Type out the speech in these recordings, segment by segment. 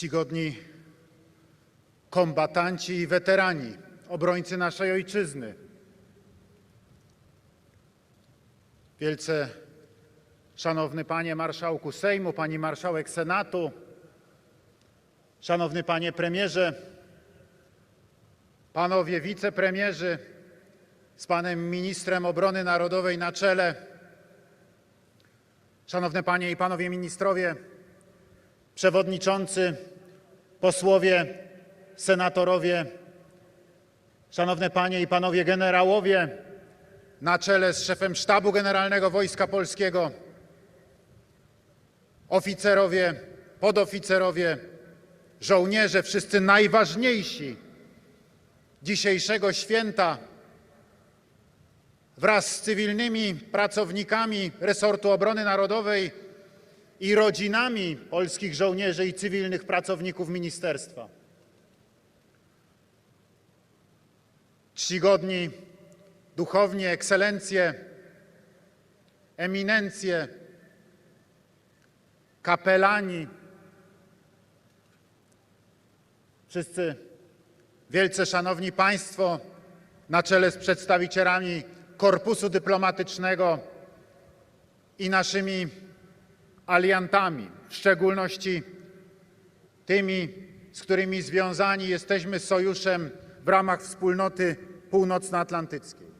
czcigodni kombatanci i weterani, obrońcy naszej ojczyzny, wielce szanowny panie marszałku Sejmu, pani marszałek Senatu, szanowny panie premierze, panowie wicepremierzy z panem ministrem obrony narodowej na czele, szanowne panie i panowie ministrowie, przewodniczący, posłowie, senatorowie, szanowne panie i panowie generałowie, na czele z szefem Sztabu Generalnego Wojska Polskiego, oficerowie, podoficerowie, żołnierze, wszyscy najważniejsi dzisiejszego święta, wraz z cywilnymi pracownikami resortu obrony narodowej i rodzinami polskich żołnierzy i cywilnych pracowników ministerstwa. Czcigodni, duchowni, ekscelencje, eminencje, kapelani, wszyscy wielce szanowni Państwo, na czele z przedstawicielami korpusu dyplomatycznego i naszymi aliantami, w szczególności tymi, z którymi związani jesteśmy sojuszem w ramach wspólnoty północnoatlantyckiej.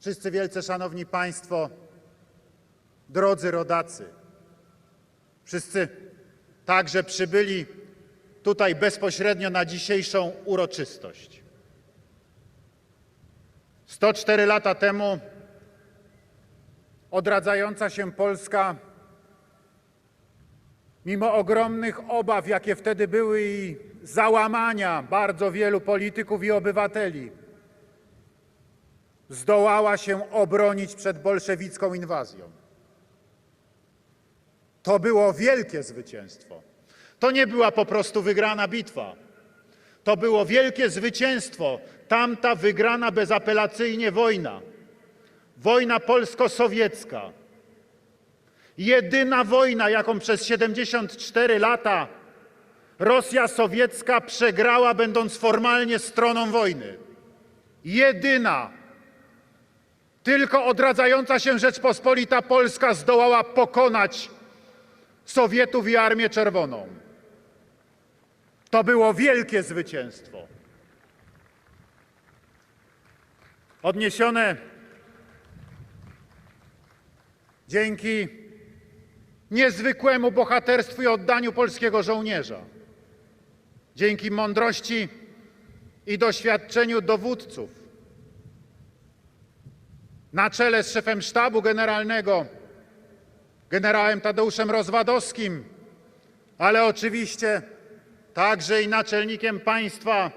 Wszyscy wielce szanowni Państwo, drodzy rodacy, wszyscy także przybyli tutaj bezpośrednio na dzisiejszą uroczystość. 104 lata temu odradzająca się Polska, mimo ogromnych obaw, jakie wtedy były i załamania bardzo wielu polityków i obywateli, zdołała się obronić przed bolszewicką inwazją. To było wielkie zwycięstwo. To nie była po prostu wygrana bitwa. To było wielkie zwycięstwo, tamta wygrana bezapelacyjnie wojna. Wojna polsko-sowiecka. Jedyna wojna, jaką przez 74 lata Rosja sowiecka przegrała, będąc formalnie stroną wojny. Jedyna. Tylko odradzająca się Rzeczpospolita Polska zdołała pokonać Sowietów i Armię Czerwoną. To było wielkie zwycięstwo. Odniesione dzięki niezwykłemu bohaterstwu i oddaniu polskiego żołnierza, dzięki mądrości i doświadczeniu dowódców, na czele z szefem sztabu generalnego, generałem Tadeuszem Rozwadowskim, ale oczywiście także i naczelnikiem państwa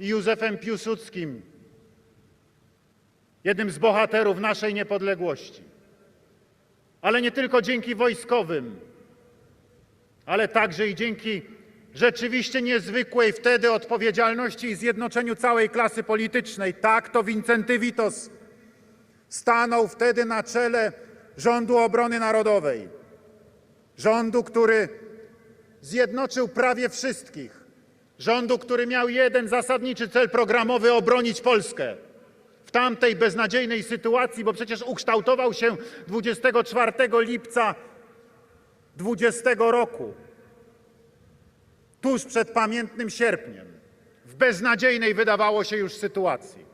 Józefem Piłsudskim, jednym z bohaterów naszej niepodległości. Ale nie tylko dzięki wojskowym, ale także i dzięki rzeczywiście niezwykłej wtedy odpowiedzialności i zjednoczeniu całej klasy politycznej. Tak to Wincenty Witos stanął wtedy na czele rządu obrony narodowej. Rządu, który zjednoczył prawie wszystkich. Rządu, który miał jeden zasadniczy cel programowy obronić Polskę w tamtej beznadziejnej sytuacji, bo przecież ukształtował się 24 lipca 20 roku, tuż przed pamiętnym sierpniem, w beznadziejnej wydawało się już sytuacji.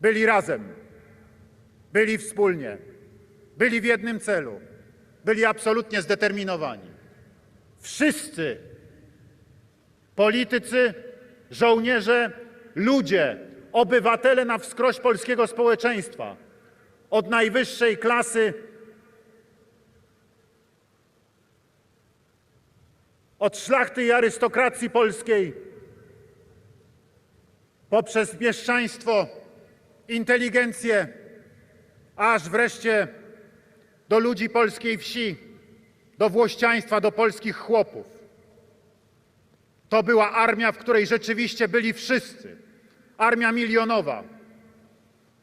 Byli razem, byli wspólnie, byli w jednym celu, byli absolutnie zdeterminowani. Wszyscy politycy, żołnierze, ludzie, obywatele na wskroś polskiego społeczeństwa, od najwyższej klasy, od szlachty i arystokracji polskiej, poprzez mieszczaństwo, inteligencję, aż wreszcie do ludzi polskiej wsi, do włościaństwa, do polskich chłopów. To była armia, w której rzeczywiście byli wszyscy. Armia milionowa.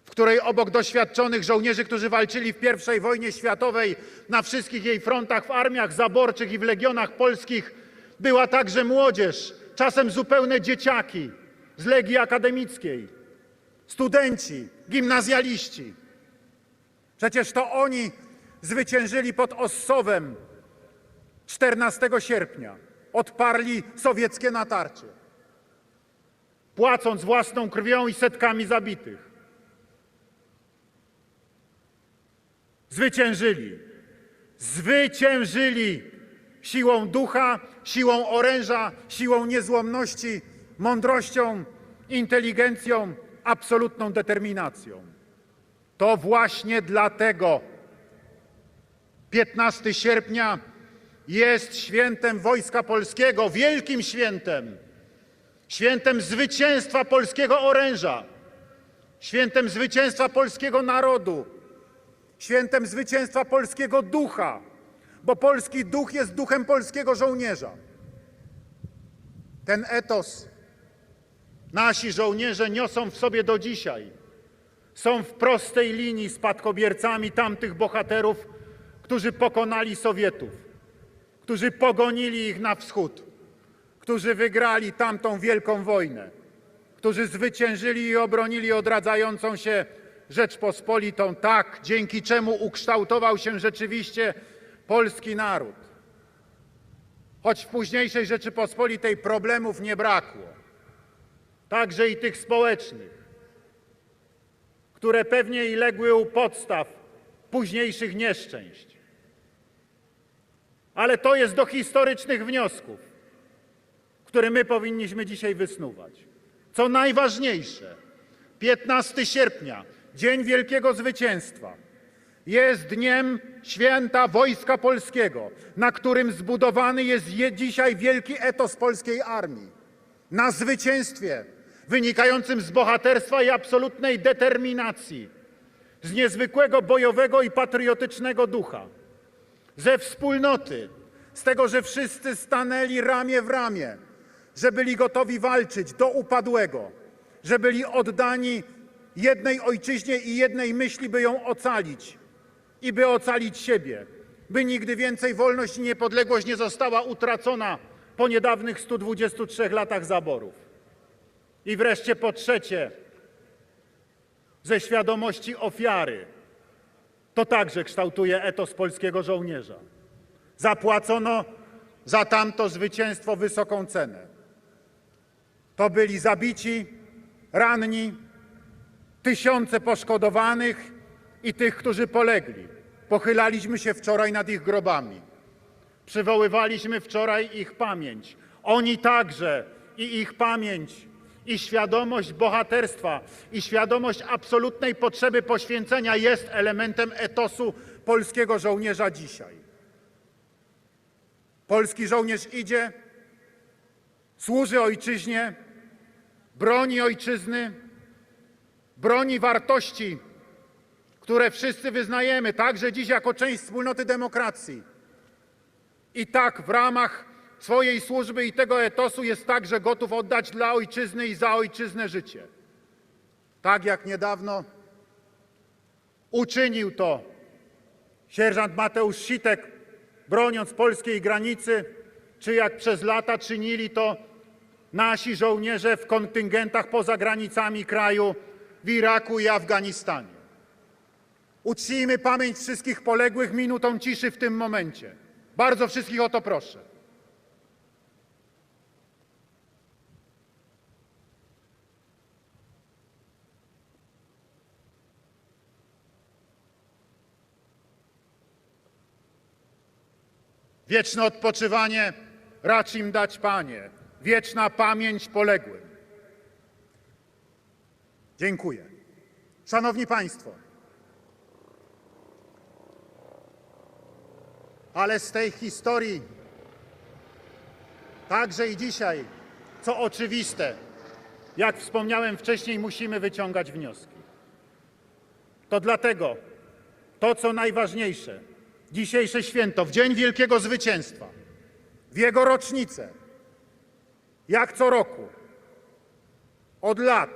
w której obok doświadczonych żołnierzy, którzy walczyli w I wojnie światowej na wszystkich jej frontach, w armiach zaborczych i w legionach polskich, była także młodzież, czasem zupełne dzieciaki z Legii Akademickiej, studenci, gimnazjaliści. Przecież to oni zwyciężyli pod Ossowem 14 sierpnia, odparli sowieckie natarcie, płacąc własną krwią i setkami zabitych. Zwyciężyli. Zwyciężyli siłą ducha, siłą oręża, siłą niezłomności, mądrością, inteligencją, absolutną determinacją. To właśnie dlatego 15 sierpnia jest świętem Wojska Polskiego, wielkim świętem, świętem zwycięstwa polskiego oręża, świętem zwycięstwa polskiego narodu, świętem zwycięstwa polskiego ducha, bo polski duch jest duchem polskiego żołnierza. Ten etos nasi żołnierze niosą w sobie do dzisiaj. Są w prostej linii spadkobiercami tamtych bohaterów, którzy pokonali Sowietów, którzy pogonili ich na wschód, którzy wygrali tamtą wielką wojnę, którzy zwyciężyli i obronili odradzającą się Rzeczpospolitą, tak, dzięki czemu ukształtował się rzeczywiście polski naród. Choć w późniejszej Rzeczypospolitej problemów nie brakło, także i tych społecznych, które pewnie i legły u podstaw późniejszych nieszczęść. Ale to jest do historycznych wniosków, które my powinniśmy dzisiaj wysnuwać. Co najważniejsze, 15 sierpnia Dzień Wielkiego Zwycięstwa jest dniem święta Wojska Polskiego, na którym zbudowany jest dzisiaj wielki etos polskiej armii. Na zwycięstwie wynikającym z bohaterstwa i absolutnej determinacji, z niezwykłego bojowego i patriotycznego ducha, ze wspólnoty, z tego, że wszyscy stanęli ramię w ramię, że byli gotowi walczyć do upadłego, że byli oddani jednej ojczyźnie i jednej myśli, by ją ocalić i by ocalić siebie, by nigdy więcej wolność i niepodległość nie została utracona po niedawnych 123 latach zaborów. I wreszcie po trzecie, ze świadomości ofiary. To także kształtuje etos polskiego żołnierza. Zapłacono za tamto zwycięstwo wysoką cenę. To byli zabici, ranni, tysiące poszkodowanych i tych, którzy polegli. Pochylaliśmy się wczoraj nad ich grobami. Przywoływaliśmy wczoraj ich pamięć. Oni także i ich pamięć, i świadomość bohaterstwa, i świadomość absolutnej potrzeby poświęcenia jest elementem etosu polskiego żołnierza dzisiaj. Polski żołnierz idzie, służy ojczyźnie, broni ojczyzny, broni wartości, które wszyscy wyznajemy, także dziś jako część wspólnoty demokracji. I tak w ramach swojej służby i tego etosu jest także gotów oddać dla ojczyzny i za ojczyznę życie. Tak jak niedawno uczynił to sierżant Mateusz Sitek, broniąc polskiej granicy, czy jak przez lata czynili to nasi żołnierze w kontyngentach poza granicami kraju w Iraku i Afganistanie. Uczcijmy pamięć wszystkich poległych minutą ciszy w tym momencie. Bardzo wszystkich o to proszę. Wieczne odpoczywanie racz im dać, Panie. Wieczna pamięć poległym. Dziękuję. Szanowni Państwo, ale z tej historii, także i dzisiaj, co oczywiste, jak wspomniałem wcześniej, musimy wyciągać wnioski. To dlatego to, co najważniejsze, dzisiejsze święto, w Dzień Wielkiego Zwycięstwa, w jego rocznicę, jak co roku, od lat,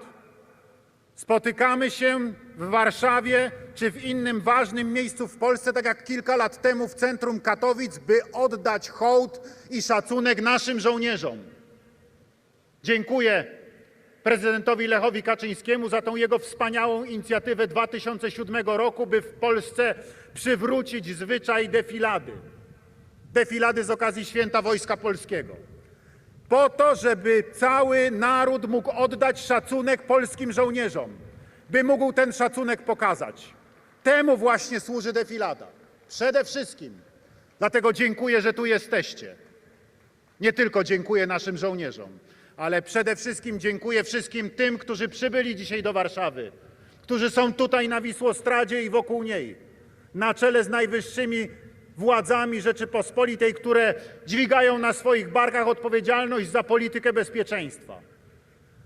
spotykamy się w Warszawie czy w innym ważnym miejscu w Polsce, tak jak kilka lat temu w centrum Katowic, by oddać hołd i szacunek naszym żołnierzom. Dziękuję prezydentowi Lechowi Kaczyńskiemu za tą jego wspaniałą inicjatywę 2007 roku, by w Polsce przywrócić zwyczaj defilady. Defilady z okazji Święta Wojska Polskiego. Po to, żeby cały naród mógł oddać szacunek polskim żołnierzom, by mógł ten szacunek pokazać. Temu właśnie służy defilada. Przede wszystkim. Dlatego dziękuję, że tu jesteście. Nie tylko dziękuję naszym żołnierzom, ale przede wszystkim dziękuję wszystkim tym, którzy przybyli dzisiaj do Warszawy, którzy są tutaj na Wisłostradzie i wokół niej, na czele z najwyższymi władzami Rzeczypospolitej, które dźwigają na swoich barkach odpowiedzialność za politykę bezpieczeństwa.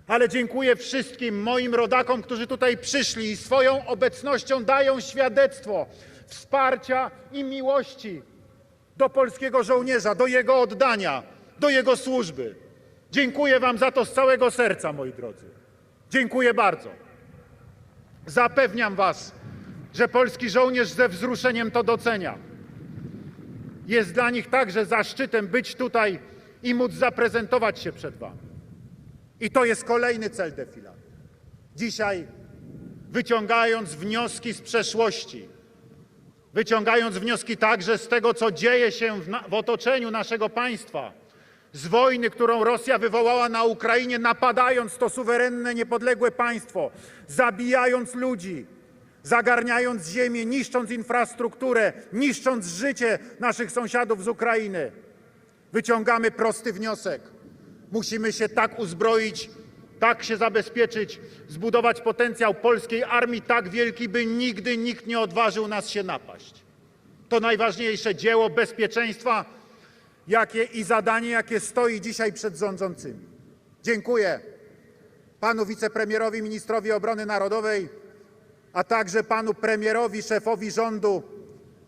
Ale dziękuję wszystkim moim rodakom, którzy tutaj przyszli i swoją obecnością dają świadectwo wsparcia i miłości do polskiego żołnierza, do jego oddania, do jego służby. Dziękuję Wam za to z całego serca, moi drodzy. Dziękuję bardzo. Zapewniam Was, że polski żołnierz ze wzruszeniem to docenia. Jest dla nich także zaszczytem być tutaj i móc zaprezentować się przed Wami. I to jest kolejny cel defilady. Dzisiaj, wyciągając wnioski z przeszłości, wyciągając wnioski także z tego, co dzieje się w, na, w otoczeniu naszego państwa, z wojny, którą Rosja wywołała na Ukrainie, napadając to suwerenne, niepodległe państwo, zabijając ludzi, zagarniając ziemię, niszcząc infrastrukturę, niszcząc życie naszych sąsiadów z Ukrainy. Wyciągamy prosty wniosek. Musimy się tak uzbroić, tak się zabezpieczyć, zbudować potencjał polskiej armii tak wielki, by nigdy nikt nie odważył nas się napaść. To najważniejsze dzieło bezpieczeństwa jakie i zadanie, jakie stoi dzisiaj przed rządzącymi. Dziękuję panu wicepremierowi, ministrowi obrony narodowej, a także panu premierowi, szefowi rządu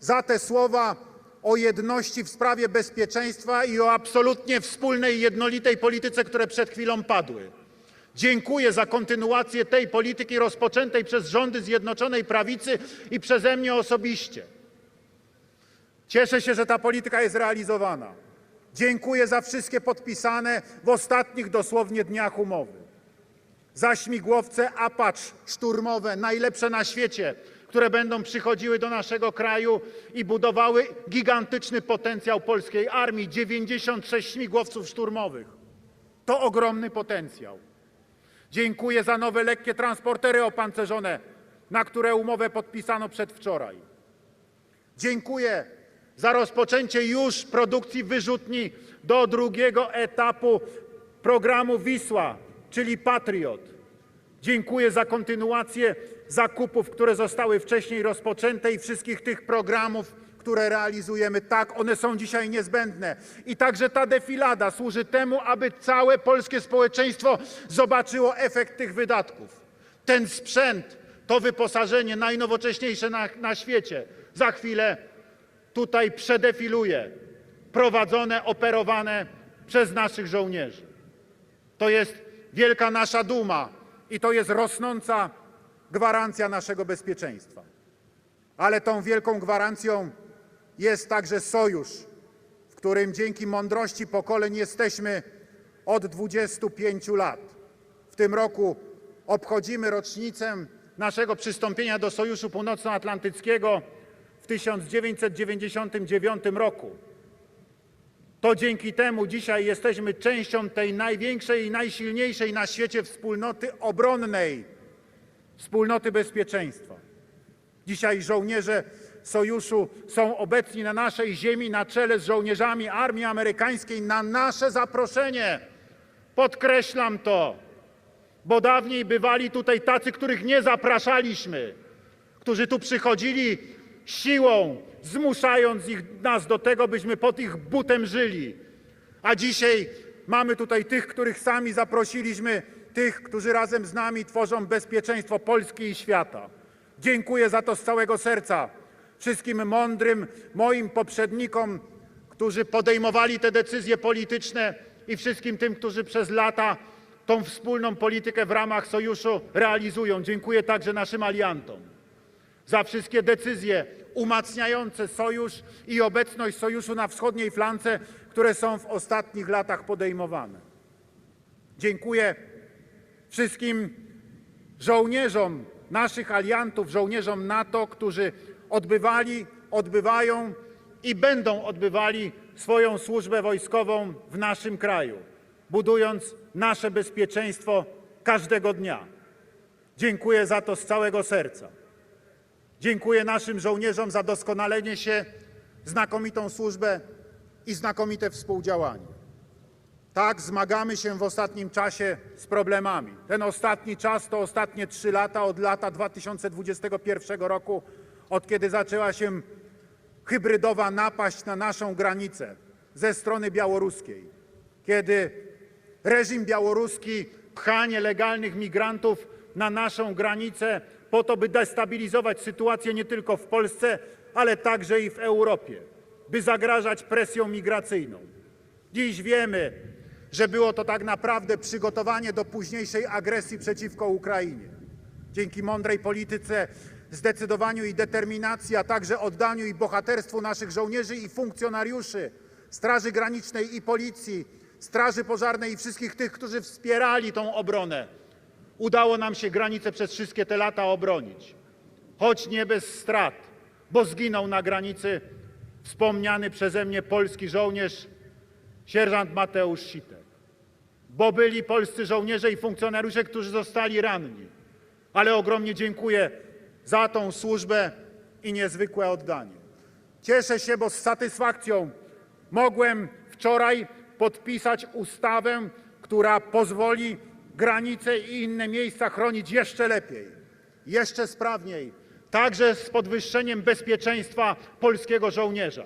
za te słowa o jedności w sprawie bezpieczeństwa i o absolutnie wspólnej, jednolitej polityce, które przed chwilą padły. Dziękuję za kontynuację tej polityki rozpoczętej przez rządy Zjednoczonej Prawicy i przeze mnie osobiście. Cieszę się, że ta polityka jest realizowana. Dziękuję za wszystkie podpisane w ostatnich dosłownie dniach umowy. Za śmigłowce Apache szturmowe, najlepsze na świecie, które będą przychodziły do naszego kraju i budowały gigantyczny potencjał polskiej armii 96 śmigłowców szturmowych. To ogromny potencjał. Dziękuję za nowe lekkie transportery opancerzone, na które umowę podpisano przedwczoraj. Dziękuję za rozpoczęcie już produkcji wyrzutni do drugiego etapu programu Wisła, czyli Patriot. Dziękuję za kontynuację zakupów, które zostały wcześniej rozpoczęte i wszystkich tych programów, które realizujemy. Tak, one są dzisiaj niezbędne. I także ta defilada służy temu, aby całe polskie społeczeństwo zobaczyło efekt tych wydatków. Ten sprzęt, to wyposażenie najnowocześniejsze na, na świecie za chwilę tutaj przedefiluje, prowadzone, operowane przez naszych żołnierzy. To jest wielka nasza duma i to jest rosnąca gwarancja naszego bezpieczeństwa. Ale tą wielką gwarancją jest także sojusz, w którym dzięki mądrości pokoleń jesteśmy od 25 lat. W tym roku obchodzimy rocznicę naszego przystąpienia do Sojuszu Północnoatlantyckiego w 1999 roku. To dzięki temu dzisiaj jesteśmy częścią tej największej i najsilniejszej na świecie wspólnoty obronnej, wspólnoty bezpieczeństwa. Dzisiaj żołnierze sojuszu są obecni na naszej ziemi na czele z żołnierzami armii amerykańskiej na nasze zaproszenie. Podkreślam to, bo dawniej bywali tutaj tacy, których nie zapraszaliśmy, którzy tu przychodzili siłą, zmuszając ich, nas do tego, byśmy pod ich butem żyli. A dzisiaj mamy tutaj tych, których sami zaprosiliśmy, tych, którzy razem z nami tworzą bezpieczeństwo Polski i świata. Dziękuję za to z całego serca wszystkim mądrym moim poprzednikom, którzy podejmowali te decyzje polityczne i wszystkim tym, którzy przez lata tą wspólną politykę w ramach sojuszu realizują. Dziękuję także naszym aliantom za wszystkie decyzje umacniające sojusz i obecność sojuszu na wschodniej flance, które są w ostatnich latach podejmowane. Dziękuję wszystkim żołnierzom naszych aliantów, żołnierzom NATO, którzy odbywali, odbywają i będą odbywali swoją służbę wojskową w naszym kraju, budując nasze bezpieczeństwo każdego dnia. Dziękuję za to z całego serca. Dziękuję naszym żołnierzom za doskonalenie się, znakomitą służbę i znakomite współdziałanie. Tak, zmagamy się w ostatnim czasie z problemami. Ten ostatni czas to ostatnie trzy lata od lata 2021 roku, od kiedy zaczęła się hybrydowa napaść na naszą granicę ze strony białoruskiej. Kiedy reżim białoruski pcha nielegalnych migrantów na naszą granicę po to, by destabilizować sytuację nie tylko w Polsce, ale także i w Europie, by zagrażać presją migracyjną. Dziś wiemy, że było to tak naprawdę przygotowanie do późniejszej agresji przeciwko Ukrainie. Dzięki mądrej polityce, zdecydowaniu i determinacji, a także oddaniu i bohaterstwu naszych żołnierzy i funkcjonariuszy Straży Granicznej i Policji, Straży Pożarnej i wszystkich tych, którzy wspierali tą obronę, udało nam się granicę przez wszystkie te lata obronić. Choć nie bez strat, bo zginął na granicy wspomniany przeze mnie polski żołnierz, sierżant Mateusz Sitek. Bo byli polscy żołnierze i funkcjonariusze, którzy zostali ranni. Ale ogromnie dziękuję za tą służbę i niezwykłe oddanie. Cieszę się, bo z satysfakcją mogłem wczoraj podpisać ustawę, która pozwoli granice i inne miejsca chronić jeszcze lepiej, jeszcze sprawniej, także z podwyższeniem bezpieczeństwa polskiego żołnierza.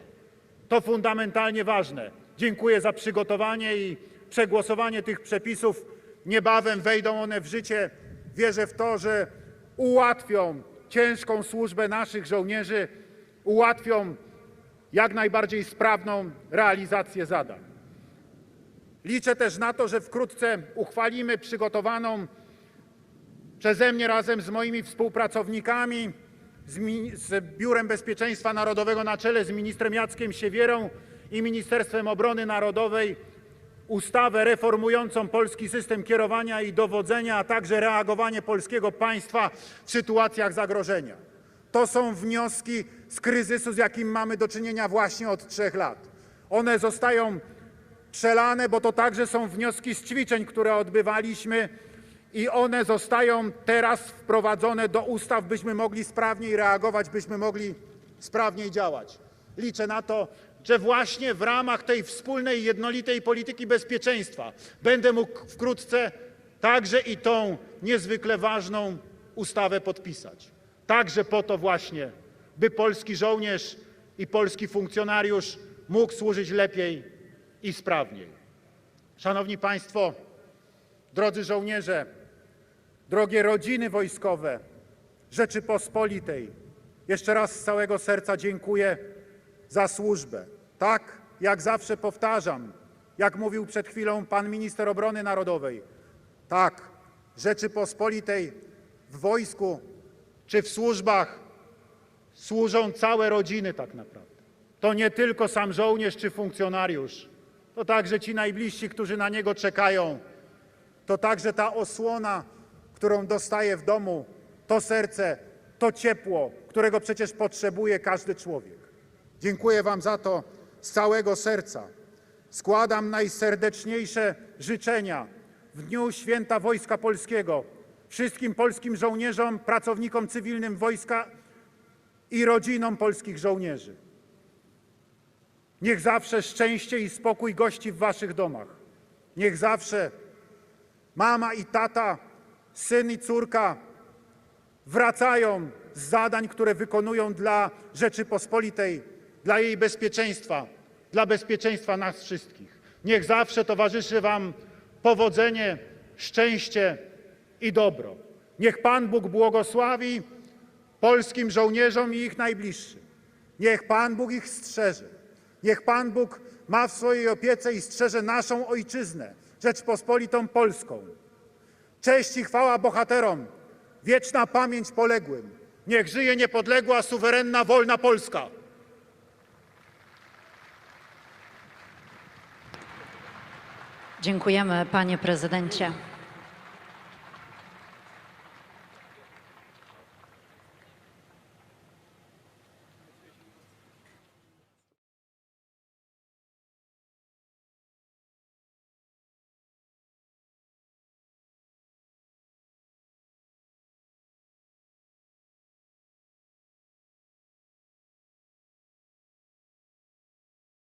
To fundamentalnie ważne. Dziękuję za przygotowanie i przegłosowanie tych przepisów. Niebawem wejdą one w życie. Wierzę w to, że ułatwią ciężką służbę naszych żołnierzy, ułatwią jak najbardziej sprawną realizację zadań. Liczę też na to, że wkrótce uchwalimy przygotowaną przeze mnie razem z moimi współpracownikami, z, Biurem Bezpieczeństwa Narodowego na czele z ministrem Jackiem Siewierą i Ministerstwem Obrony Narodowej ustawę reformującą polski system kierowania i dowodzenia, a także reagowanie polskiego państwa w sytuacjach zagrożenia. To są wnioski z kryzysu, z jakim mamy do czynienia właśnie od trzech lat. One zostają przelane, bo to także są wnioski z ćwiczeń, które odbywaliśmy i one zostają teraz wprowadzone do ustaw, byśmy mogli sprawniej reagować, byśmy mogli sprawniej działać. Liczę na to, że właśnie w ramach tej wspólnej, jednolitej polityki bezpieczeństwa będę mógł wkrótce także i tą niezwykle ważną ustawę podpisać. Także po to właśnie, by polski żołnierz i polski funkcjonariusz mógł służyć lepiej i sprawniej. Szanowni Państwo, drodzy żołnierze, drogie rodziny wojskowe Rzeczypospolitej, jeszcze raz z całego serca dziękuję za służbę. Tak, jak zawsze powtarzam, jak mówił przed chwilą pan minister obrony narodowej, tak, Rzeczypospolitej w wojsku czy w służbach służą całe rodziny tak naprawdę. To nie tylko sam żołnierz czy funkcjonariusz, to także ci najbliżsi, którzy na niego czekają. To także ta osłona, którą dostaje w domu, to serce, to ciepło, którego przecież potrzebuje każdy człowiek. Dziękuję Wam za to z całego serca. Składam najserdeczniejsze życzenia w dniu Święta Wojska Polskiego wszystkim polskim żołnierzom, pracownikom cywilnym wojska i rodzinom polskich żołnierzy. Niech zawsze szczęście i spokój gości w waszych domach. Niech zawsze mama i tata, syn i córka wracają z zadań, które wykonują dla Rzeczypospolitej, dla jej bezpieczeństwa, dla bezpieczeństwa nas wszystkich. Niech zawsze towarzyszy wam powodzenie, szczęście i dobro. Niech Pan Bóg błogosławi polskim żołnierzom i ich najbliższym. Niech Pan Bóg ich strzeże. Niech Pan Bóg ma w swojej opiece i strzeże naszą ojczyznę, Rzeczpospolitą Polską. Cześć i chwała bohaterom, wieczna pamięć poległym. Niech żyje niepodległa, suwerenna, wolna Polska. Dziękujemy, panie prezydencie.